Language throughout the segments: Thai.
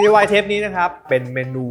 ซีวายเทปนี้นะครับ เป็นเมนู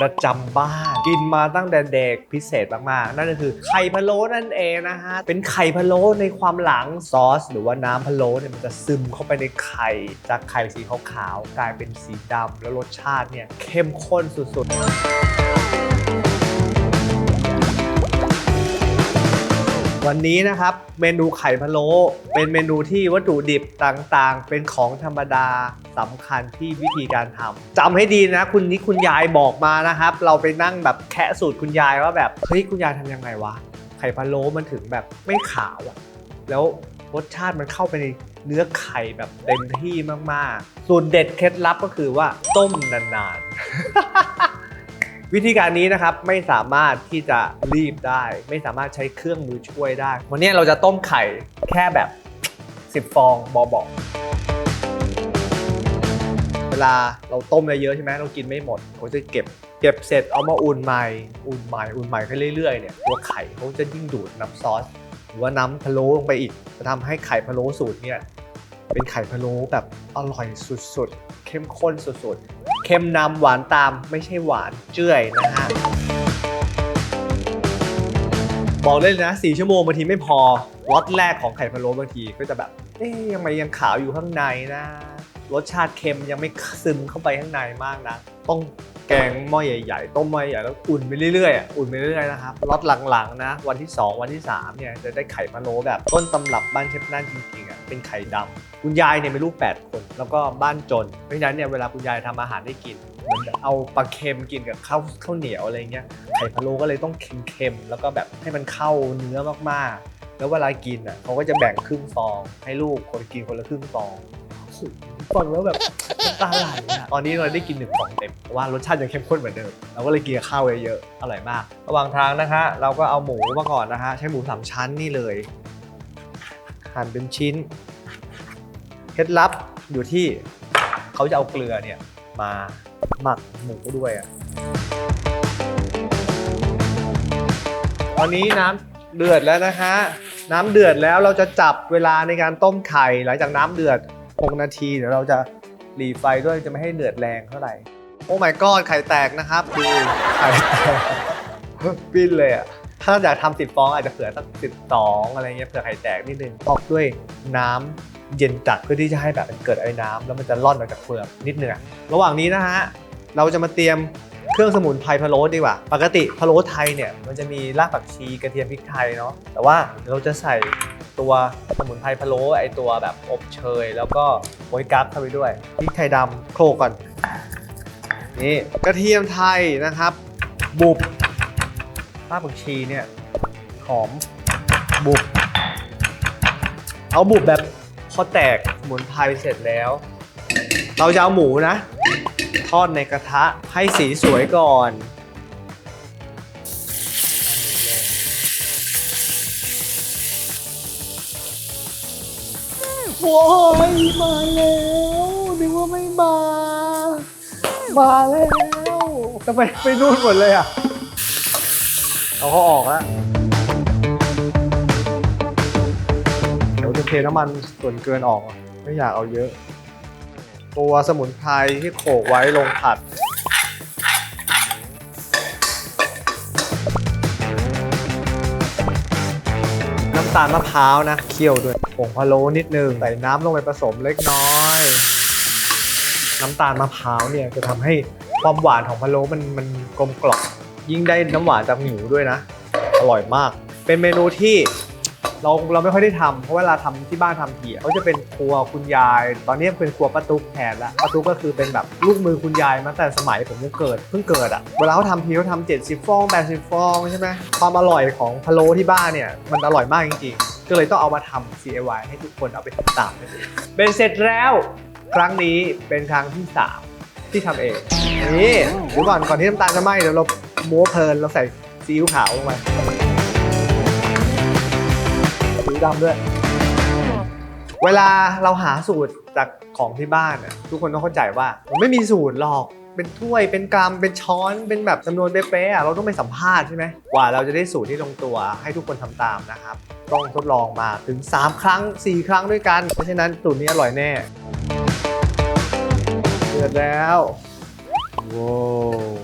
ประจำบ้าน กินมาตั้งแต่เด็กพิเศษมากๆ นั่นก็คือไข่พะโล้นั่นเองนะฮะ เป็นไข่พะโล้ในความหลังซอส หรือว่าน้ำพะโล้เนี่ยมันจะซึมเข้าไปในไข่ จากไข่สีขาวๆกลายเป็นสีดำแล้วรสชาติเนี่ยเข้มข้นสุดๆ วันนี้นะครับเมนูไข่พะโล้เป็นเมนูที่วัตถุดิบต่างๆ เป็นของธรรมดาสำคัญที่วิธีการทำจำให้ดีนะคุณนี้คุณยายบอกมานะครับ เราไปนั่งแบบแคะสูตรคุณยายว่าแบบเฮ้ยคุณยายทำยังไงวะไข่พะโล้มันถึงแบบไม่ขาวอะแล้วรสชาติมันเข้าไปในเนื้อไข่แบบเต็มที่มากๆ สูตรเด็ดเคล็ดลับก็คือว่าต้มนานๆ วิธีการนี้นะครับไม่สามารถที่จะรีบได้ ไม่สามารถใช้เครื่องมือช่วยได้ วันนี้เราจะต้มไข่แค่แบบ 10 ฟองบอบอกเวลาเราต้มเยอะใช่ไหมเรากินไม่หมดเขาจะเก็บเก็บเสร็จเอามาอุ่นใหม่อุ่นใหม่อุ่นใหม่ไปเรื่อยๆเนี่ยตัวไข่เขาจะยิ่งดูดน้ำซอสหรือว่าน้ำพะโล้ลงไปอีกจะทำให้ไข่พะโล้สูตรเนี่ยเป็นไข่พะโล้แบบอร่อยสุดๆ เข้มข้นสุดๆ เค็มนำหวานตามไม่ใช่หวานเจ้ยนะฮะบอกเลยนะ4ชั่วโมงบางทีไม่พอรสแรกของไข่พะโล้บางทีก็จะแบบ เอ๊ยยังไงยังขาวอยู่ข้างในนะ รสชาติเค็มยังไม่ซึมเข้าไปข้างในมากนะต้องแกงหม้อใหญ่ๆ ต้มหม้อใหญ่แล้วอุ่นไปเรื่อยๆอุ่นไปเรื่อยๆนะครับรสหลังๆนะ วันที่ 2 วันที่ 3 เนี่ยจะได้ไข่พะโล้แบบต้นตำรับบ้านเชฟนั่นจริงๆอะ เป็นไข่ดำคุณยายเนี่ยมีลูก 8 คน แล้วก็บ้านจน เพราะฉะนั้นเนี่ยเวลาคุณยายทำอาหารได้กินเหมือนเอาปลาเค็มกินกับข้าวข้าวเหนียวอะไรเงี้ยไข่พะโล้ก็เลยต้องเค็มๆแล้วก็แบบให้มันเข้าเนื้อมากๆ แล้วเวลากินอะเขาก็จะแบ่งครึ่งฟอง ให้ลูกคนกินคนละครึ่งฟองโอ้โหฟังแล้วแบบน้ำตาไหลอะตอนนี้เราได้กินหนึ่งฟองเต็มเพราะว่ารสชาติยังเข้มข้นเหมือนเดิมเราก็เลยกินกับข้าวเยอะๆอร่อยมาก ระหว่างทางนะคะ เราก็เอาหมูมาก่อนนะฮะใช้หมูสามชั้นนี่เลย หั่นเป็นชิ้น เคล็ดลับอยู่ที่เขาจะเอาเกลือเนี่ยมาหมักหมูด้วยอะตอนนี้น้ำเดือดแล้วนะฮะน้ำเดือดแล้วเราจะจับเวลาในการต้มไข่หลังจากน้ำเดือด 6 นาทีเดี๋ยวเราจะหลีไฟด้วยจะไม่ให้เดือดแรงเท่าไหร่ โอ้ my god ไข่แตกนะครับดูไข่แตกปิ้นเลยอะถ้าอยากทำสิบฟองอาจจะเผื่อสักสิบสองอะไรเงี้ยเผื่อไข่แตกนิดนึงตอกด้วยน้ำ เย็นจัดเพื่อที่จะให้แบบมันเกิดไอ้น้ำแล้วมันจะร่อนออกจากเปลือกนิดนึงระหว่างนี้นะฮะเราจะมาเตรียมเครื่องสมุนไพรพะโล้ดีกว่า ปกติพะโล้ไทยเนี่ยมันจะมีรากผักชีกระเทียมพริกไทยเนาะแต่ว่าเราจะใส่ตัวสมุนไพรพะโล้ไอตัวแบบอบเชย แล้วก็โป๊ยกั๊กเข้าไปด้วยพริกไทยดำโขลกก่อนนี่กระเทียมไทยนะครับ บุบรากผักชีเนี่ยหอมบุบเอาบุบแบบ พอแตกสมุนไพรเสร็จแล้ว เราจะเอาหมูนะ ทอดในกระทะให้สีสวยก่อนโอ้ยมาแล้วนึกว่าไม่มา มาแล้วทำไมไปนู่นหมดเลยอะ เอาเขาออกแล้ว น้ำมันส่วนเกินออก ไม่อยากเอาเยอะ ตัวสมุนไพรที่โขลกไว้ลงผัด น้ำตาลมะพร้าวนะเคี่ยวด้วยผงพะโล้นิดนึงใส่น้ำลงไปผสมเล็กน้อย น้ำตาลมะพร้าวเนี่ยจะทำให้ความหวานของพะโล้มันมันกลมกล่อมยิ่งได้น้ำหวานจากหมูด้วยนะ อร่อยมาก เป็นเมนูที่ เราเราไม่ค่อยได้ทำเพราะเวลาทำที่บ้านทำทีเขาจะเป็นครัวคุณยาย ตอนนี้เป็นครัวป้าตุ๊กแทนละป้าตุ๊กก็คือเป็นแบบลูกมือคุณยายมาแต่สมัยผมยังเกิดเพิ่งเกิดอะเวลาเขาทำทีเขาทำ70ฟอง80ฟองใช่ไหมความอร่อยของพะโล้ที่บ้านเนี่ยมันอร่อยมากจริงๆ ก็เลยต้องเอามาทำ DIY ให้ทุกคนเอาไปทำตามเองเป็นเสร็จแล้วครั้งนี้เป็นครั้งที่สามที่ทำเองนี่เดี๋ยวก่อนก่อนที่น้ำตาลจะไหม้เดี๋ยวเราม้วเพลินเราใส่ซีอิ๊วขาวลงไป สีดำด้วย เวลาเราหาสูตรจากของที่บ้านน่ะทุกคนต้องเข้าใจว่ามันไม่มีสูตรหรอกเป็นถ้วยเป็นกรัมเป็นช้อนเป็นแบบจำนวนเป๊ะๆเราต้องไปสัมภาษณ์ใช่ไหมกว่าเราจะได้สูตรที่ลงตัวให้ทุกคนทำตามนะครับ ต้องทดลองมาถึง 3 ครั้ง 4 ครั้งด้วยกัน เพราะฉะนั้นสูตรนี้อร่อยแน่เดือดแล้วว้าว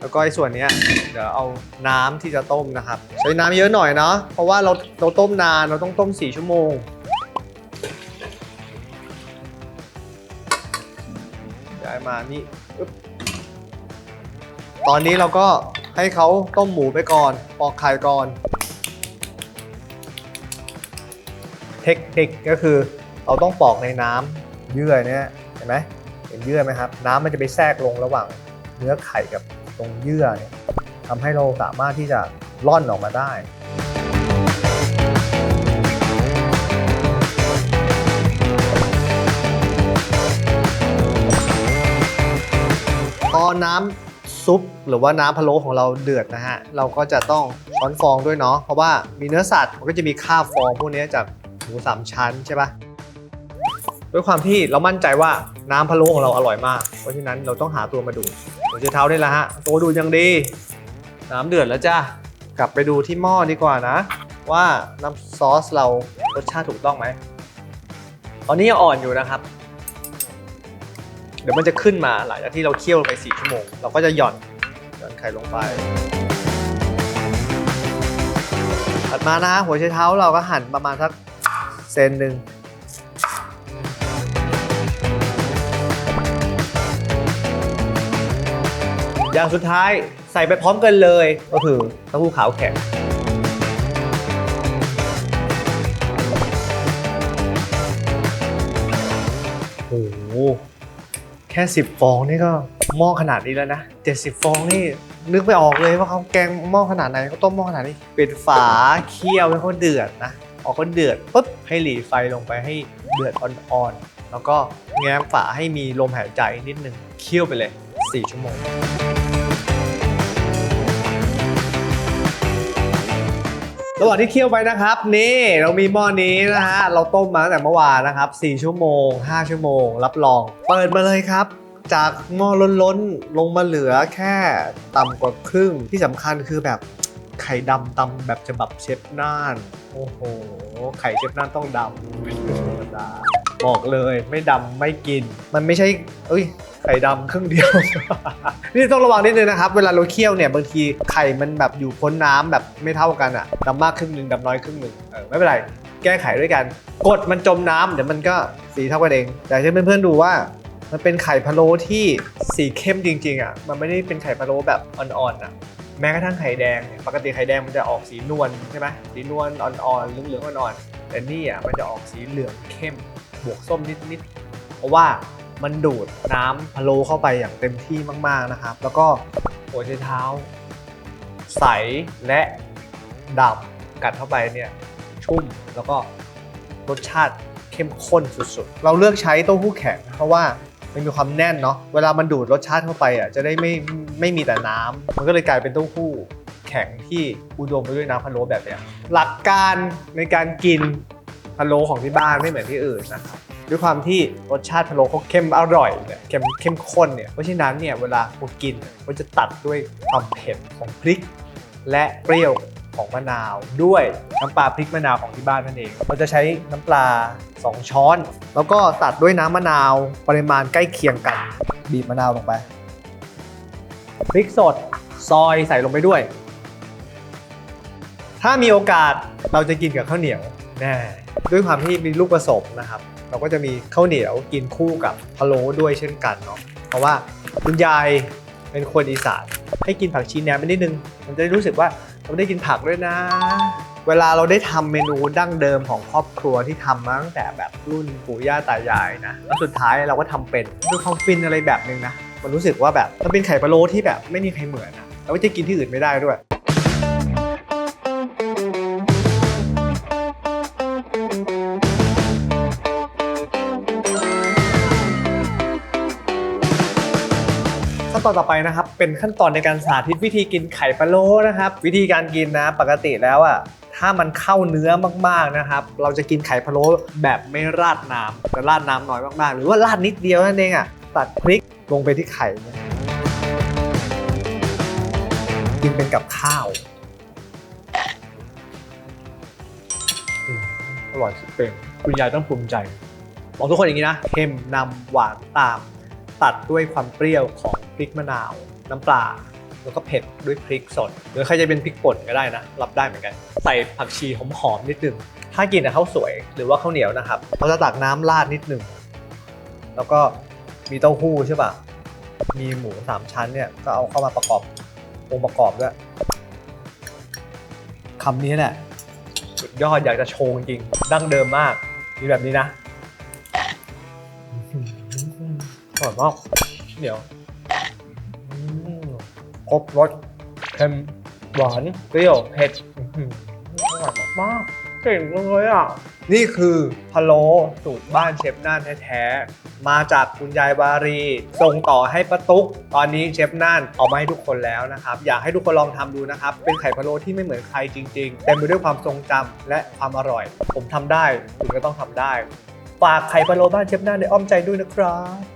แล้วก็ไอ้ส่วนนี้เดี๋ยวเอาน้ำที่จะต้มนะครับ ใช้น้ำเยอะหน่อยเนาะเพราะว่าเราเราต้มนานเราต้องต้ม 4 ชั่วโมงย้ายมานี่ตอนนี้เราก็ให้เขาต้มหมูไปก่อนปอกไข่ก่อน เทคนิคก็คือเราต้องปอกในน้ำเยื่อเนี่ยเห็นไหมเห็นเยื่อไหมครับ น้ำมันจะไปแทรกลงระหว่างเนื้อไข่กับ ตรงเยื่อเนี่ยทำให้เราสามารถที่จะร่อนออกมาได้พอน้ำซุปหรือว่าน้ำพะโล้ของเราเดือดนะฮะ เราก็จะต้องช้อนฟองด้วยเนาะเพราะว่ามีเนื้อสัตว์มันก็จะมีค่าฟองพวกนี้จากหมูสามชั้นใช่ปะ ด้วยความที่เรามั่นใจว่าน้ำพะโล้ของเราอร่อยมาก เพราะฉะนั้นเราต้องหาตัวมาดูดหัวใจเท้าได้แล้วฮะ ตัวดูดยังดีน้ำเดือดแล้วจ้ากลับไปดูที่หม้อดีกว่านะ ว่าน้ำซอสเรารสชาติถูกต้องไหมตอนนี้ยังอ่อนอยู่นะครับ เดี๋ยวมันจะขึ้นมาหลังจากที่เราเคี่ยวไป4ชั่วโมง เราก็จะหย่อนหย่อนไข่ลงไปถัดมานะหัวไชเท้าเราก็หั่นประมาณสักเซนหนึ่ง อย่างสุดท้ายใส่ไปพร้อมกันเลยก็คือเต้าหู้ขาวแข็งโอ้โหแค่ 10 ฟองนี่ก็หม้อขนาดนี้แล้วนะ 70 ฟองนี่นึกไม่ออกเลยว่าเขาแกงหม้อขนาดไหนเขาต้มหม้อขนาดนี้เปิดฝาเคี่ยวให้เขาเดือดนะออกเขาเดือดปุ๊บให้หลีไฟลงไปให้เดือดอ่อนๆแล้วก็แง้มฝาให้มีลมหายใจนิดนึงเคี่ยวไปเลย 4 ชั่วโมง ระหว่างที่เคี่ยวไปนะครับ นี่เรามีหม้อนี้นะฮะเราต้มมาตั้งแต่เมื่อวานนะครับ 4 ชั่วโมง 5 ชั่วโมง รับรอง เปิดมาเลยครับ จากหม้อล้นๆ ลงมาเหลือแค่ต่ำกว่าครึ่งที่สำคัญคือแบบไข่ดำตำแบบฉบับเชฟน่าน โอ้โห ไข่เชฟน่านต้องดำธรรมดา บอกเลยไม่ดำไม่กิน มันไม่ใช่เอ้ยไข่ดำครึ่งเดียว นี่ต้องระวังนิดนึงนะครับ เวลาเราเคี่ยวเนี่ยบางทีไข่มันแบบอยู่พ้นน้ำแบบไม่เท่ากันอะดำมากครึ่งหนึ่งดำน้อยครึ่งหนึ่งเออไม่เป็นไร แก้ไขด้วยกัน กดมันจมน้ำเดี๋ยวมันก็สีเท่ากันเองแต่ให้เพื่อนๆดูว่า มันเป็นไข่พะโล้ที่สีเข้มจริงๆอะมันไม่ได้เป็นไข่พะโล้แบบอ่อนๆอะ แม้กระทั่งไข่แดงเนี่ยปกติไข่แดงมันจะออกสีนวลใช่ไหมสีนวลอ่อนๆเหลืองๆอ่อนๆแต่นี่อะมันจะออกสีเหลืองเข้ม บวกส้มนิดๆ เพราะว่ามันดูดน้ำพะโล้เข้าไปอย่างเต็มที่มาก ๆนะครับ แล้วก็หัวไชเท้า ใสและดำกัดเข้าไปเนี่ยชุ่มแล้วก็รสชาติเข้มข้นสุดๆ เราเลือกใช้เต้าหู้แข็งเพราะว่ามันมีความแน่นเนาะ เวลามันดูดรสชาติเข้าไปอะจะได้ไม่ไม่มีแต่น้ำมันก็เลยกลายเป็นเต้าหู้แข็งที่อุดมไปด้วยน้ำพะโล้แบบเนี้ยหลักการในการกิน พะโล้ของที่บ้านไม่เหมือนที่อื่นนะครับด้วยความที่รสชาติพะโล้เขาเข้มอร่อยเนี่ยเข้มเข้มข้นเนี่ยเพราะฉะนั้นเนี่ยเวลาเรากินมันจะตัดด้วยความเผ็ดของพริก และเปรี้ยวของมะนาว ด้วยน้ำปลาพริกมะนาวของที่บ้านนั่นเองเราจะใช้น้ำปลา 2 ช้อน แล้วก็ตัดด้วยน้ำมะนาวปริมาณใกล้เคียงกันบีบมะนาวลงไปพริกสดซอยใส่ลงไปด้วย ถ้ามีโอกาสเราจะกินกับข้าวเหนียว แน่ ด้วยความที่มีลูกผสมนะครับ เราก็จะมีข้าวเหนียวกินคู่กับพะโล้ด้วยเช่นกันเนาะเพราะว่าคุณยายเป็นคนอีสานให้กินผักชีแหนมไปนิดนึง มันจะได้รู้สึกว่าเราได้กินผักด้วยนะ เวลาเราได้ทำเมนูดั้งเดิมของครอบครัวที่ทำมาตั้งแต่แบบรุ่นปู่ย่าตายายนะแล้วสุดท้ายเราก็ทำเป็นด้วยความฟินอะไรแบบนึงนะมันรู้สึกว่าแบบมันเป็นไข่พะโล้ที่แบบไม่มีใครเหมือนนะแล้วจะกินที่อื่นไม่ได้ด้วย ตอนต่อไปนะครับ เป็นขั้นตอนในการสาธิตวิธีกินไข่พะโล้นะครับ วิธีการกินนะปกติแล้วอะถ้ามันเข้าเนื้อมากๆนะครับ เราจะกินไข่พะโล้แบบไม่ราดน้ำแต่ราดน้ำน้อยมากๆ หรือว่าราดนิดเดียวนั่นเองอะตัดพริกลงไปที่ไข่เนี่ยกินเป็นกับข้าวอืมอร่อยสุดเป็นคุณยายต้องภูมิใจบอกทุกคนอย่างนี้นะเค็มนำหวานตาม ตัดด้วยความเปรี้ยวของ พริกมะนาว น้ำปลา แล้วก็เผ็ดด้วยพริกสด หรือใครจะเป็นพริกป่นก็ได้นะ รับได้เหมือนกัน ใส่ผักชีหอมๆนิดนึง ถ้ากินกับข้าวสวยหรือว่าข้าวเหนียวนะครับเราจะตักน้ำราดนิดนึง แล้วก็มีเต้าหู้ใช่ป่ะ มีหมูสามชั้นเนี่ยก็เอาเข้ามาประกอบองค์ประกอบด้วยคำนี้แหละสุดยอดอยากจะโชว์จริงดั้งเดิมมากมีแบบนี้นะอร่อยมากเหนียว ครบรสเค็มหวานเปรี้ยวเผ็ดอื้อหืออร่อยมากๆเก่งจังเลยอะ นี่คือพะโล้สูตรบ้านเชฟน่านแท้ๆ มาจากคุณยายวารี ส่งต่อให้ป้าตุ๊ก ตอนนี้เชฟน่านเอามาให้ทุกคนแล้วนะครับ อยากให้ทุกคนลองทำดูนะครับ เป็นไข่พะโล้ที่ไม่เหมือนใครจริงๆ เต็มไปด้วยความทรงจำและความอร่อย ผมทำได้คุณก็ต้องทำได้ ฝากไข่พะโล้บ้านเชฟน่านในอ้อมใจด้วยนะครับ